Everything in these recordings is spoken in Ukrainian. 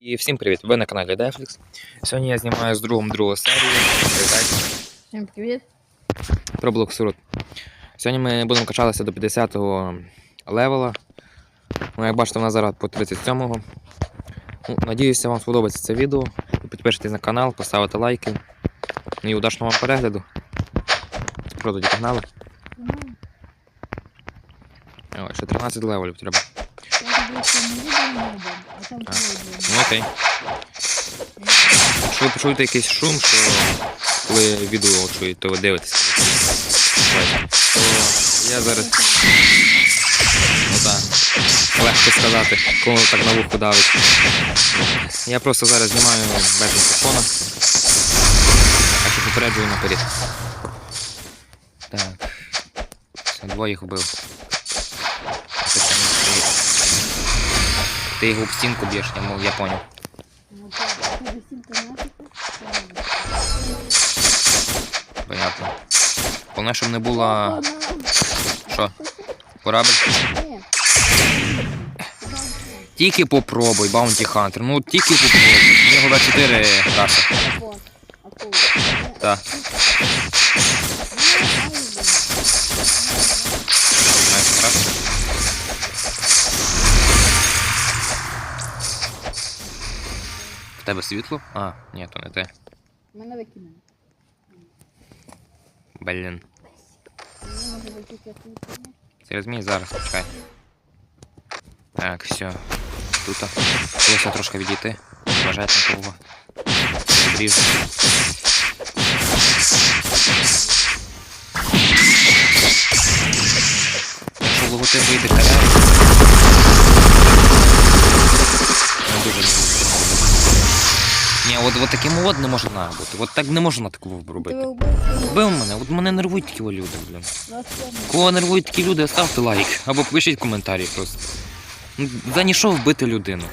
І всім привіт! Ви на каналі Deflix. Сьогодні я знімаю з другом другу серію. Всем привет. Про Блоксрут. Сьогодні ми будемо качатися до 50-го левела. Ну, як бачите, у нас зараз по 37-го. Ну, надіюся, вам сподобається це відео. Підпишитесь на канал, поставите лайки. Ну і удачного вам перегляду. Що тоді погнали? Ще 13 левелів треба. Там Ну окей. Якщо ви почуєте якийсь шум, що коли відео чуєте, то ви дивитесь. То я зараз. Ну так. Легко сказати, коли так на вухо давить. Я просто зараз знімаю без мікрофона. А що попереджую наперед. Так. Двоє їх вбив. А ти там стоїть. Ти його об стінку б'єш, я, я нафиг. Понятно. Головне, щоб не було. Що? Корабль? Нет. Тільки попробуй, Баунті Хантер. Ну тільки попробуй. В нього В4 раша. Так. тебе світло? А, ні, то не те. Мене викинули. Блін. Мені може зайти світло. Через мій зараз, почекай. Так, все. Тут. Лише трошки відійти. Вважайте на кого. Обріжу. Якщо логотип вийде халяви. От, от таким от не можна бути. От так не можна такого Ти робити. вбив? Мене, от мене нервують такі люди, блін. Кого нервують такі люди, ставте лайк або пишіть коментарі просто. Ну, За ніщо вбити людину.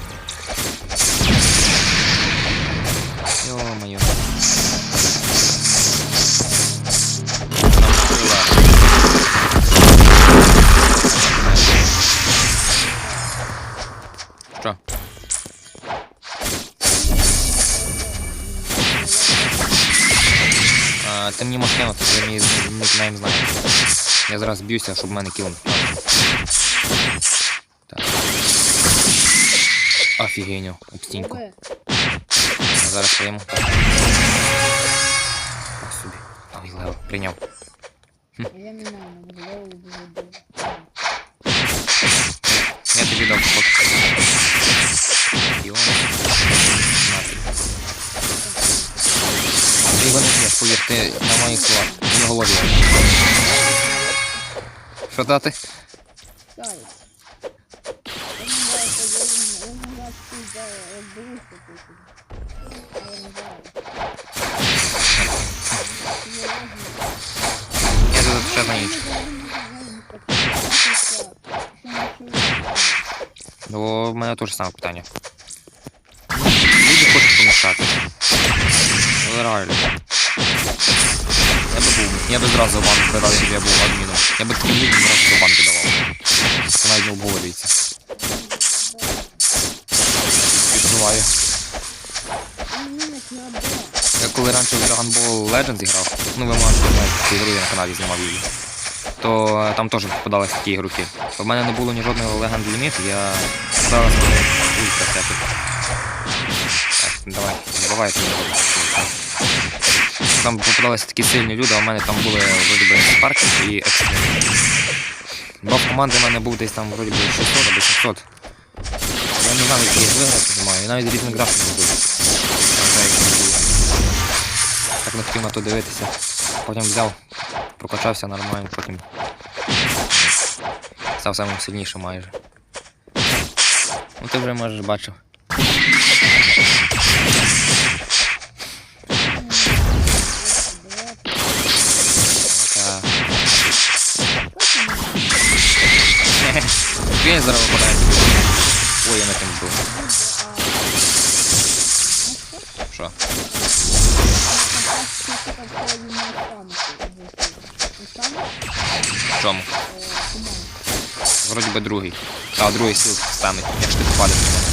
Зараз б'юся, щоб в мене кіл. не. Так. Офігеню, об стінку. Зараз прийму. Ось собі. Ой, лево, прийняв. Не добре. Я тобі дав фото. Йо. Нафіг. Ти не з'їш, повір, ти на моїх словах. Його голові. Що. Я тут. Ще на інше. Ну, в мене теж саме питання. Люди хочуть помішати. Реально. Я би був. Я би зразу банк вибирав, якщо я був адміном. Я би людям зразу до банки давав. Це навіть не обговорюється. Відчуваю. Я коли раніше в Dragon Ball Legends грав, ну ви можете знаєте, цю ігру я на каналі знімав її, то там теж попадались такі ігроки. В мене не було ні жодного Legend Limit, я зараз ультра всяких. Так, давай, забивайте мене. Там попадалися такі сильні люди, а в мене там були вроді би Спарки і Екстрим. Бо команди в мене був десь там вроді би 600 або 700. Я не знаю, які їх виграти немає, і навіть різних графіків не буде. Так не хотів на то дивитися. Потім взяв, прокачався нормально, потім став самим сильнішим майже. Ну ти вже можеш бачив. Він зараз випадає. Ой, я на був. Що? В чому? Вроді би другий. А, другий сіл стане, якщо ти попадеш на мене.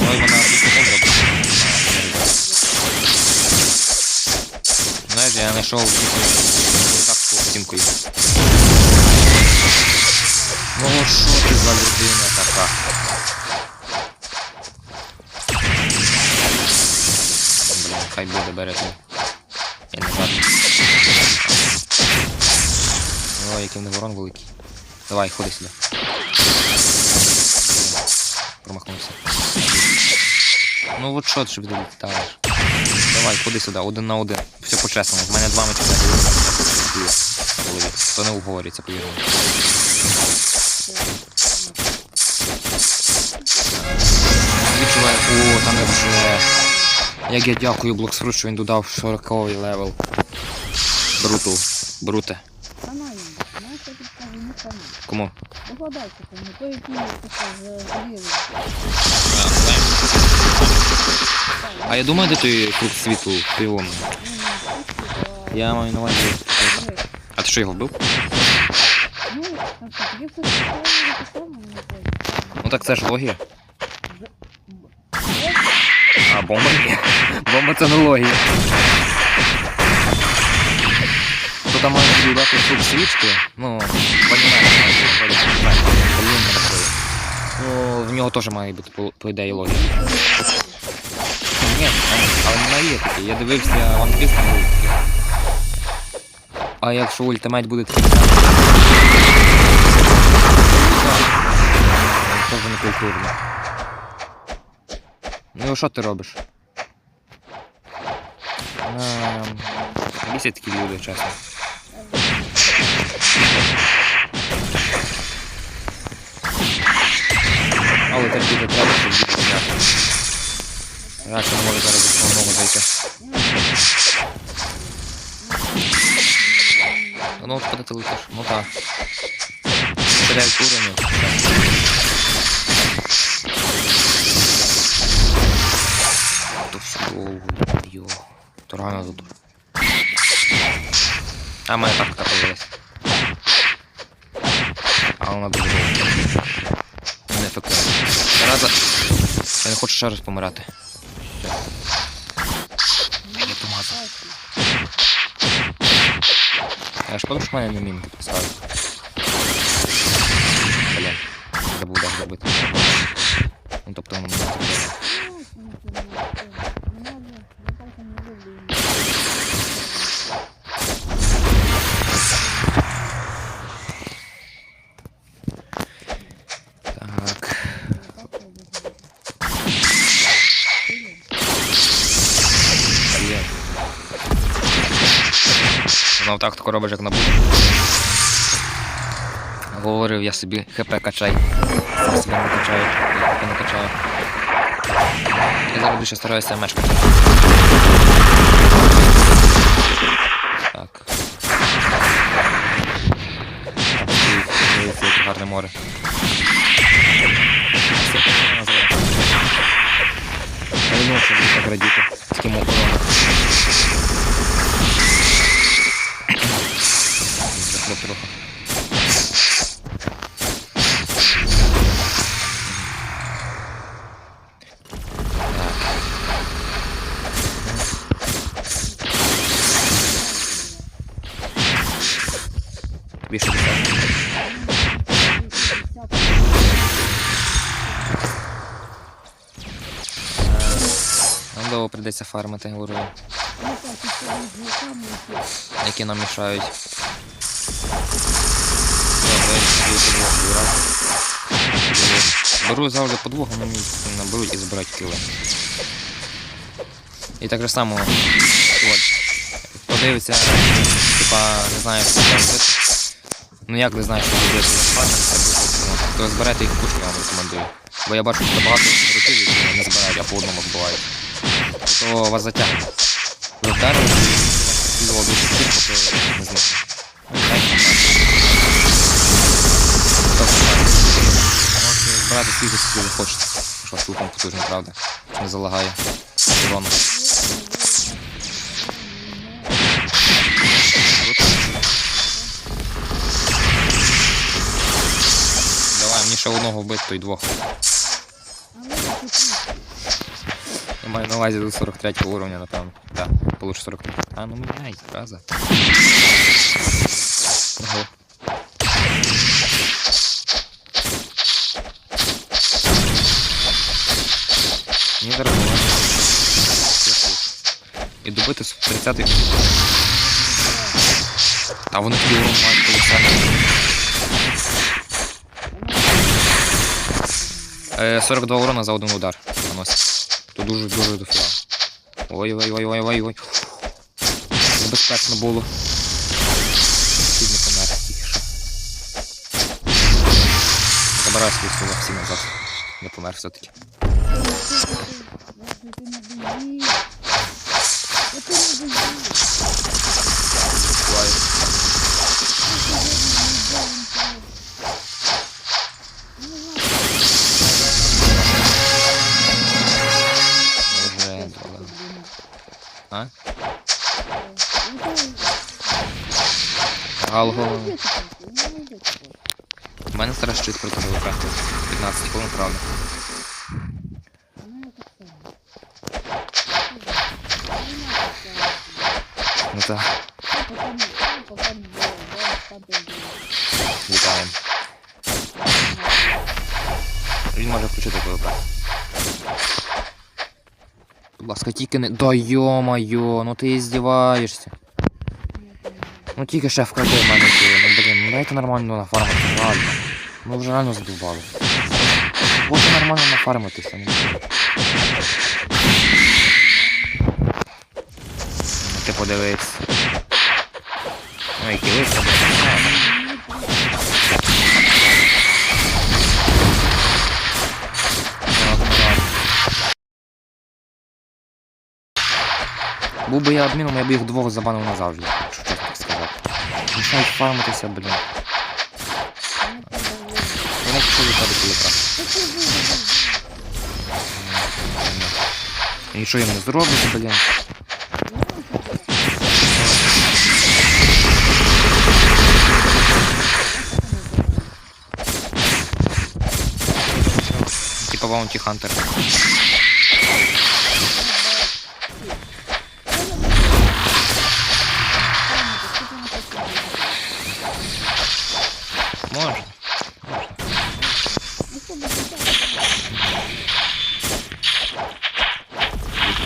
Ну мене після зробив. Знаєш, я знайшов так стінкою. Ну що ти за людина така? Блін, хай буде берете. Я не знаю. Ой, який в ворон великий. Давай, ходи сюди. Промахнувся. Ну от що ти собі літаєш? Давай, ходи сюди, один на один. Все по-чесному. В мене два голові. То не уговориться, повір мені. О, там я вже. Як я дякую Блоксфрут, що він додав 40 левел. Бруту. Бруте. Кому? Догадайся кому. Який. А, я думаю, де той фрукт світу, його. Я маю на увазі. А ти що його вбив? Ну, так, все. Ну так це ж логія. Бомба ні. Бомба це не логія. То там має бути дати свічки, ну, такої. Ну, в нього теж має бути, по, ідеї, логія. Ні, але не є такі. Я дивився там був. А якщо ультимейт буде такий? Це не культурно. Ну що ти робиш? Ем, Бісять такі люди, чесно. Але терпіти треба, щоб діти зняти. Я ще не можу зараз до основного зайти. Ну от куди ти летиш? Ну так. Стріляють уровнів. Довго, йо. Рано тут. А моя тактика появилась. А вона дуже довго. Неефективно. Раза. Я не хочу ще раз помирати. Я помазав. Я ж помню, що мене не мінки поставив. Блін, забув де зробити. Ну тобто воно не зробити. Знов так тако робиш, як на буду. Говорив я собі, хп качай. Сам себе не качаю, я хп не. Я зараз більше стараюся качати. Так. Дивіться, гарне море. Я думав, що буде так радіти. З ким охорона. Захлоп трохи. Прийдеться фармити уровень, які нам мішають. Беру завжди по двох, вони наберуть і забирають кіли. І так же само, от, подивиться, типа, не знаю, що робити. Ну як ви знаєте, що робити фармити, то збирайте їх кучки, я вам рекомендую. Бо я бачу, що багато років, не збирають, а по одному збивають. То вас затягне. І його дуже то не. Можете збирати скільки скільки ви. Що вас луком потужно, правда? Не залагає. Урону. Давай, мені ще одного вбити, то й двох. Я маю на увазі до 43 уровня, напевно. Так, получше 43. А, ну міняй, зараза. Ого. Мені зараз головне. І добити 30-й. А вони такі урон мають колосальний. Е, 42 урона за один удар наносить. Тут дуже дуже дофіга. Ой ой ой ой ой ой. Небезпечно було. Не помер тільки. Забираю свої слова всі назад. Не помер все-таки. Буває. Галго. У мене зараз щит проти ВВП. 15 хвилин, правда. Ну так, вітаємо. Він може включити ПВП. Будь ласка, тільки не. Да йо-моє, ну ти здіваєшся. Ну тільки ще вкради в мене сили. Ну блін, ну дайте нормально нафармити, реально. Ну вже реально задовбали. Хочу нормально нафармитися. Ну, Ну, ти подивись. Ну які виставки. Був би я адміном, я б їх двох забанив назавжди, якщо чесно так сказати. Мішають фармитися, блін. Вони пішли виходити якраз. Нічого їм не зробиш, блін. Типа Bounty Hunter.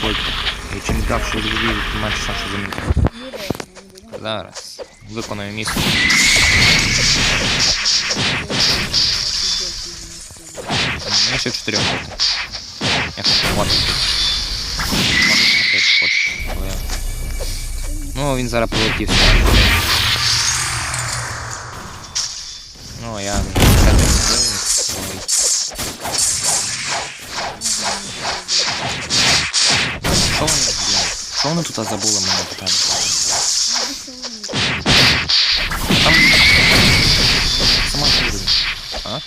Відходь. І чим далі відвів, тим менше шансу замінити. Зараз. Виконаю місце. Мені ще 4 минути. Якщо хватить. Може, не хочеш, але... Ну, він зараз прилетів сюди. Ну, я Що вони тут забули мене питання? Там... Сама не А?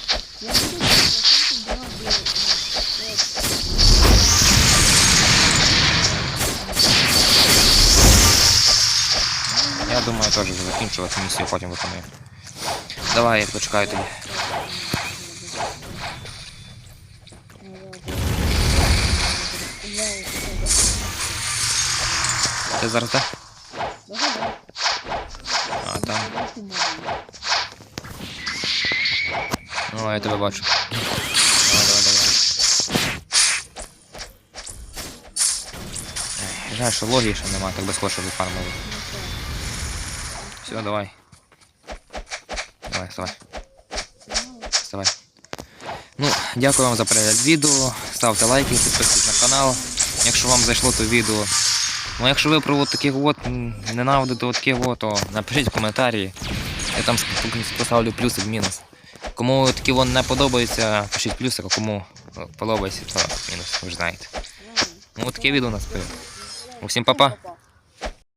Я думаю, теж закінчувати місію, потім виконую. Давай, я почекаю тобі. Ти зараз де? А, там. О, я тебе бачу. Давай, давай, давай. Жаль, що логії ще нема, так би схоже вифармили. Все, давай. Давай, вставай. Вставай. Ну, дякую вам за перегляд відео. Ставте лайки, підписуйтесь на канал. Якщо вам зайшло то відео. Ну якщо ви про от таких от ненавидите от таких от, то напишіть в коментарі. Я там поставлю плюсик мінус. Кому такі вон не подобаються, пишіть плюсик, а кому подобається, то мінус, ви ж знаєте. Ну таке відео у нас було. Усім. Па-па.